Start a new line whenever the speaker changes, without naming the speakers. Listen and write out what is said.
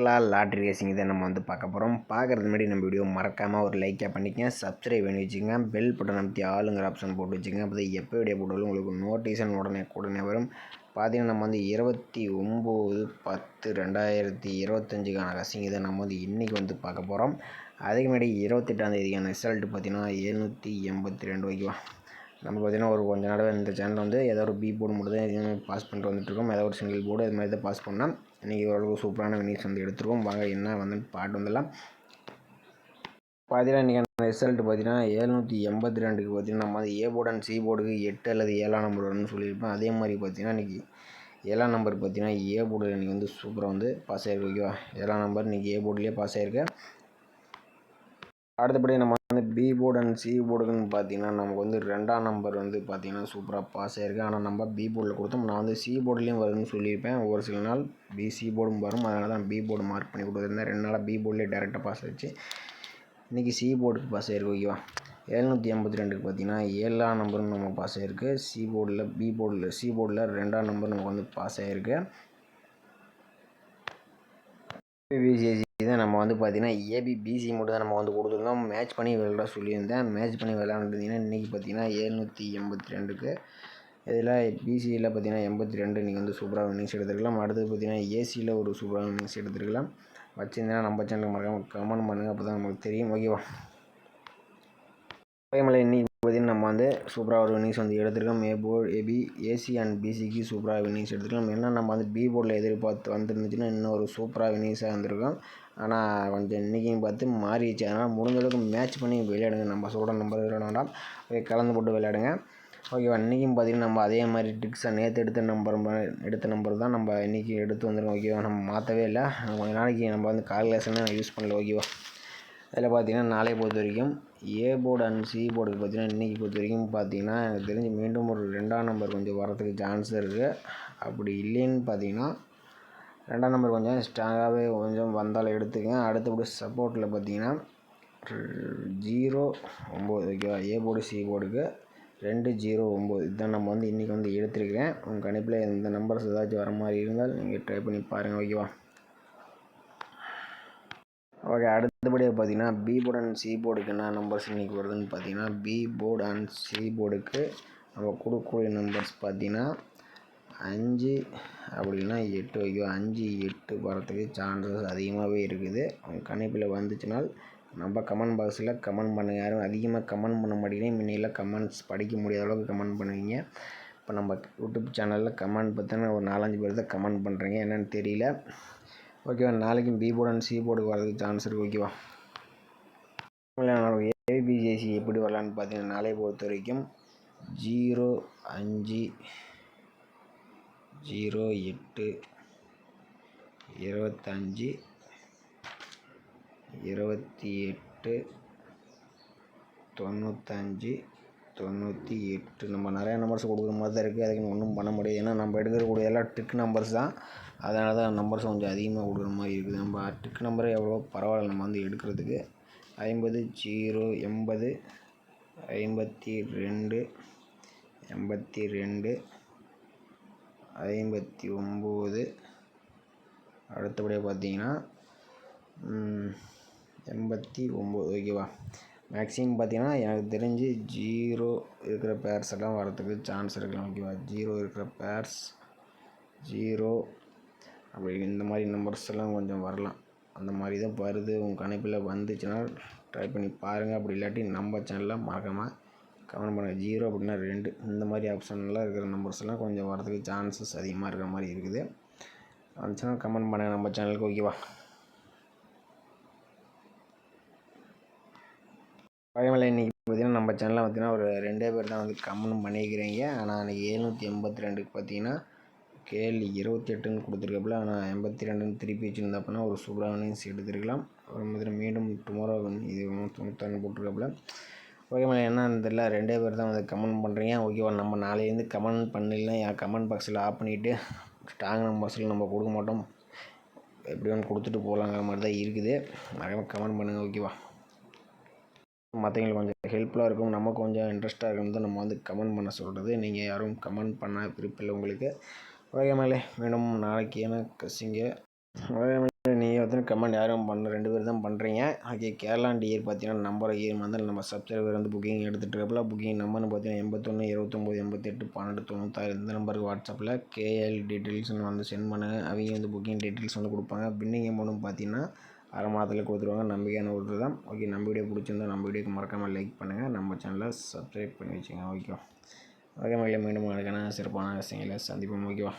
Kerala lottery racing இதை நம்ம வந்து பார்க்க போகிறோம் பார்க்குறது முன்னாடி நம்ம வீடியோ மறக்காமல் ஒரு லைக்காக பண்ணிக்கங்க. சப்ஸ்கிரைப் பண்ணி வச்சுக்கோங்க. பெல் பட்டன் அமைத்தி ஆளுங்கிற ஆப்ஷன் போட்டு வச்சுக்கோங்க. அப்போ தான் எப்போ வீடியோ போட்டாலும் உங்களுக்கு நோட்டிஃபிகேஷன் உடனே உடனே வரும். பார்த்தீங்கன்னா நம்ம வந்து இருபத்தி ஒம்பது பத்து ரெண்டாயிரத்தி இருபத்தஞ்சுக்கான ரசிங் இதை நம்ம வந்து இன்றைக்கி வந்து பார்க்க போகிறோம் அதுக்கு முன்னாடி இருபத்தெட்டாம் தேதிக்கான ரிசல்ட் பார்த்தீங்கன்னா எழுநூற்றி எண்பத்தி ரெண்டு ஓகேவா? நம்ம பார்த்தீங்கன்னா ஒரு கொஞ்ச நாளாக இந்த சேனலில் வந்து ஏதோ ஒரு பி போர்டு மட்டும் தான் பாஸ் பண்ணிட்டு வந்துட்டுருக்கோம் ஏதோ ஒரு சிங்கிள் போர்டு இது மாதிரி தான் பாஸ் பண்ணால் இன்றைக்கி ஓரளவுக்கு சூப்பரான வினிஸ் வந்து எடுத்துருக்கோம். வாங்க என்ன வந்து பாட்டு வந்துடலாம். பார்த்தீங்கன்னா இன்றைக்கி ரிசல்ட் பார்த்தீங்கன்னா ஏழ்நூற்றி எண்பத்தி ரெண்டுக்கு பார்த்தீங்கன்னா நம்ம வந்து ஏ போர்டு அண்ட் சி போர்டுக்கு எட்டு அல்லது ஏழாம் நம்பர் வரும்னு சொல்லியிருப்பேன். அதே மாதிரி பார்த்தீங்கன்னா இன்றைக்கி ஏழாம் நம்பர் பார்த்தீங்கன்னா ஏ போர்டில் இன்றைக்கி வந்து சூப்பராக வந்து பாஸ் ஆகிருக்கு ஓகேவா ஏழாம் நம்பர் இன்றைக்கி ஏ போர்டிலே பாஸ் ஆகிருக்கு அடுத்தபடி நம்ம வந்து பி போர்டு அண்ட் சி போர்டுக்குன்னு பார்த்தீங்கன்னா நமக்கு வந்து ரெண்டாம் நம்பர் வந்து பார்த்திங்கன்னா சூப்பராக பாஸ் ஆகிருக்கு ஆனால் நம்ம பி போர்டில் கொடுத்தோம். நான் வந்து சி போர்டுலேயும் வருதுன்னு சொல்லியிருப்பேன். ஒரு சில நாள் பி சி போர்டும் வரும். அதனால தான் பி போர்டு மார்க் பண்ணி கொடுத்துருந்தேன். ரெண்டு நாளாக பி போர்ட்லேயே டேரெக்டாக பாஸ் ஆயிடுச்சு. இன்றைக்கி சி போர்டுக்கு பாஸ் ஆகிருக்கு ஓகேவா எழுநூற்றி ஐம்பத்தி ரெண்டுக்கு பார்த்தீங்கன்னா ஏழாம் நம்பரும் நம்ம பாஸ் ஆகிருக்கு சி போர்டில் பி போர்டில் சி போர்டில் ரெண்டாம் நம்பர் நமக்கு வந்து பாஸ் ஆகிருக்கு பிபிசிஎஸ்சி இதை நம்ம வந்து பார்த்திங்கன்னா ஏபி பிசி மட்டும் தான் நம்ம வந்து கொடுத்துருந்தோம். மேட்ச் பண்ணி விளையாட சொல்லியிருந்தேன். மேட்ச் பண்ணி விளையாண்டுருந்தீங்கன்னா இன்றைக்கி பார்த்தீங்கன்னா எழுநூற்றி எண்பத்தி ரெண்டுக்கு. இதில் பிசியில் பார்த்தீங்கன்னா எண்பத்தி ரெண்டு நீங்கள் வந்து சூப்பராக வின்னிங்ஸ் எடுத்துருக்கலாம். அடுத்தது பார்த்தீங்கன்னா ஏசியில் ஒரு சூப்பராக இன்னிங்ஸ் எடுத்துருக்கலாம். வச்சுருந்தேன்னா நம்ம சேனலுக்கு மறக்காமல் கமெண்ட் பண்ணுங்கள் அப்போ தான் நமக்கு தெரியும். ஓகேவா ஓகேமலை இன்னைக்கு பார்த்தீங்கன்னா நம்ம வந்து சூப்பராக ஒரு வின்னிங்ஸ் வந்து எடுத்திருக்கோம். A board AB AC and பிசிக்கு சூப்பராக வின்னிங்ஸ் எடுத்துருக்கோம். என்ன நம்ம வந்து பி போர்டில் எதிர்பார்த்து வந்துருந்துச்சுன்னா இன்னும் ஒரு சூப்பராக வின்னிங்ஸாக இருந்திருக்கும். ஆனால் கொஞ்சம் இன்றைக்கும் பார்த்து மாறிடுச்சு. அதனால் முடிஞ்சளவுக்கு மேட்ச் பண்ணி விளையாடுங்க. நம்ம சொல்கிற நம்பர் விளையாட வேண்டாம் ஓகே கலந்து போட்டு விளையாடுங்க. ஓகேவா இன்றைக்கும் பார்த்தீங்கன்னா நம்ம அதே மாதிரி ட்ரிக்ஸை நேற்று எடுத்த நம்பர் எடுத்த நம்பர் தான் நம்ம இன்றைக்கி எடுத்து வந்துருக்கோம். ஓகேவா நம்ம மாற்றவே இல்லை. கொஞ்ச நாளைக்கு நம்ம வந்து கால்குலேஷனை யூஸ் பண்ணல. ஓகேவா அதில் பார்த்தீங்கன்னா நாளை பொறுத்த வரைக்கும் ஏ போர்டு அண்ட் சி போர்டுக்கு பார்த்தீங்கன்னா இன்றைக்கி பொறுத்த வரைக்கும் பார்த்தீங்கன்னா எனக்கு தெரிஞ்சு மீண்டும் ஒரு ரெண்டாம் நம்பர் கொஞ்சம் வரதுக்கு சான்ஸ் இருக்குது அப்படி இல்லைன்னு பார்த்தீங்கன்னா ரெண்டாம் நம்பர் கொஞ்சம் ஸ்ட்ராங்காகவே கொஞ்சம் வந்தாலும் எடுத்துக்கங்க. அடுத்தபடி சப்போர்ட்டில் பார்த்தீங்கன்னா ஜீரோ ஒம்பது ஓகேவா ஏ போர்டு சி போர்டுக்கு ரெண்டு ஜீரோ ஒம்பது. இதுதான் நம்ம வந்து இன்றைக்கி வந்து எடுத்துருக்கிறேன். உங்கள் கணிப்பில் இந்த நம்பர்ஸ் ஏதாச்சும் வர மாதிரி இருந்தால் நீங்கள் ட்ரை பண்ணி பாருங்கள் ஓகேவா ஓகே அடுத்தபடியாக பார்த்தீங்கன்னா பி போர்டு அண்ட் சி போர்டுக்கு என்ன நம்பர்ஸ் இன்றைக்கி வருதுன்னு பார்த்தீங்கன்னா பி போர்டு அண்ட் சி போர்டுக்கு நம்ம கொடுக்கக்கூடிய நம்பர்ஸ் பார்த்தீங்கன்னா அஞ்சு அப்படின்னா எட்டு வைக்கும் அஞ்சு எட்டு வரத்துக்கு சான்சஸ் அதிகமாகவே இருக்குது. உங்கள் கணிப்பில் வந்துச்சுனால் நம்ம கமெண்ட் பாக்ஸில் கமெண்ட் பண்ணுங்கள் யாரும் அதிகமாக கமெண்ட் பண்ண மாட்டேங்கிறீங்க முன்னையில் கமெண்ட்ஸ் படிக்க முடியாத அளவுக்கு கமெண்ட் பண்ணுவீங்க. இப்போ நம்ம யூடியூப் சேனலில் கமெண்ட் பார்த்தோன்னா ஒரு நாலஞ்சு பேர் தான் கமெண்ட் பண்ணுறீங்க என்னென்னு தெரியல. ஓகேவா நாளைக்கும் பி போர்டு அண்ட் சி போர்டுக்கு வரதுக்கு சான்ஸ் இருக்குது ஓகேவா ஏபிஜேசி எப்படி வரலான்னு பார்த்தீங்கன்னா நாளை பொறுத்த வரைக்கும் ஜீரோ அஞ்சு ஜீரோ எட்டு இருபத்தஞ்சி இருபத்தி எட்டு தொண்ணூத்தஞ்சு தொண்ணூற்றி எட்டு. நம்ம நிறையா நம்பர்ஸ் கொடுக்குற மாதிரி தான் இருக்குது அதுக்கு ஒன்றும் பண்ண முடியாது. ஏன்னா நம்ம எடுக்கக்கூடிய எல்லாம் ட்ரிக் நம்பர்ஸ் தான். அதனால தான் நம்பர்ஸ் கொஞ்சம் அதிகமாக கொடுக்குற மாதிரி இருக்குது. நம்ம ட்ரிக் நம்பரே எவ்வளோ பரவாயில்ல நம்ம வந்து எடுக்கிறதுக்கு. ஐம்பது ஜீரோ எண்பது ஐம்பத்தி ரெண்டு எண்பத்தி ரெண்டு ஐம்பத்தி ஒம்பது. அடுத்தபடியாக பார்த்தீங்கன்னா எண்பத்தி ஒம்பது. ஓகேவா? மேக்ஸிமம் பார்த்தீங்கன்னா எனக்கு தெரிஞ்சு ஜீரோ இருக்கிற பேர்ஸ் எல்லாம் வரதுக்கு சான்ஸ் இருக்கலாம் ஓகேவா ஜீரோ இருக்கிற பேர்ஸ் ஜீரோ அப்படி இந்த மாதிரி நம்பர்ஸ் எல்லாம் கொஞ்சம் வரலாம். அந்த மாதிரி தான் வருது. உங்கள் கணிப்பில் வந்துச்சுன்னா ட்ரை பண்ணி பாருங்கள் அப்படி இல்லாட்டி நம்ம சேனலில் மறக்காமல் கமெண்ட் பண்ணுங்கள் ஜீரோ அப்படின்னா ரெண்டு. இந்த மாதிரி ஆப்ஷன்லாம் இருக்கிற நம்பர்ஸ் எல்லாம் கொஞ்சம் வரதுக்கு சான்சஸ் அதிகமாக இருக்கிற மாதிரி இருக்குது. வந்துச்சுன்னா கமெண்ட் பண்ணுங்கள் நம்ம சேனலுக்கு ஓகேவா பழமலை இன்றைக்கி பார்த்தீங்கன்னா நம்ம சேனலில் பார்த்தீங்கன்னா ஒரு ரெண்டே பேர் தான் வந்து கமெண்ட் பண்ணிக்கிறீங்க ஆனால் அன்றைக்கி எழுநூற்றி எண்பத்தி ரெண்டுக்கு பார்த்தீங்கன்னா கேள்வி இருபத்தி எட்டுன்னு கொடுத்துருக்கப்பல. ஆனால் எண்பத்தி ரெண்டுன்னு திருப்பி வச்சுருந்தப்பனா ஒரு சூப்பராக எடுத்துருக்கலாம். ஒரு மாதிரி மீண்டும் டுமாரோ இது தொண்ணூத்தாறு போட்டிருக்காப்புல. ஓகே மேடம் என்னன்னு தெரியல. ரெண்டே பேர் தான் வந்து கமெண்ட் பண்ணுறீங்க ஓகேவா நம்ம நாளையிலேருந்து கமெண்ட் பண்ணலாம் என் கமெண்ட் பாக்ஸில் ஆஃப் பண்ணிவிட்டு ஸ்ட்ராங் நம்பர்ஸில் நம்ம கொடுக்க மாட்டோம். எப்படி ஒன்று கொடுத்துட்டு போகலாங்கிற மாதிரி தான் இருக்குது. நிறைய கமெண்ட் பண்ணுங்கள் ஓகேவா மற்றவங்களுக்கு கொஞ்சம் ஹெல்ப்ஃபுல்லாக இருக்கும். நமக்கு கொஞ்சம் இன்ட்ரெஸ்ட்டாக இருக்கும் தான் நம்ம வந்து கமெண்ட் பண்ண சொல்கிறது நீங்கள் யாரும் கமெண்ட் பண்ண விருப்பம் உங்களுக்கு. ஓகே மேலே மீண்டும் நாளைக்கு ஏன்னா கசிங்க ஓகே மேலே நீங்கள் பார்த்தீங்கன்னா கமெண்ட் யாரும் பண்ண ரெண்டு பேர் தான் பண்ணுறீங்க ஓகே கேரளா டியர் பார்த்தீங்கன்னா நம்பர் இயர் வந்து நம்ம சப்ஸ்கிரைபர் வந்து புக்கிங் எடுத்துகிட்டு புக்கிங் நம்பர்னு பார்த்தீங்கன்னா எண்பத்தொன்று இருபத்தொம்போது எண்பத்தெட்டு பன்னெண்டு தொண்ணூத்தாறு இந்த நம்பருக்கு வாட்ஸ்அப்பில் கேஎல் டீட்டெயில்ஸ்னு வந்து சென்ட் பண்ணுங்கள் அவங்க வந்து புக்கிங் டீட்டெயில்ஸ் வந்து கொடுப்பாங்க. பின்னிங் அமௌண்ட்டும் பார்த்தீங்கன்னா அரை மாதத்தில் கொடுத்துருவாங்க. நம்பிக்கையான ஒரு தான் ஓகே நம்ம வீடியோ பிடிச்சிருந்தா நம்ம வீடியோக்கு மறக்காமல் லைக் பண்ணுங்கள் நம்ம சேனலை சப்ஸ்கிரைப் பண்ணி வச்சுங்க ஓகேவா? ஓகே மகளே மீண்டும் அதுக்கான சிறப்பான விஷயங்களை சந்திப்போம். ஓகேவா?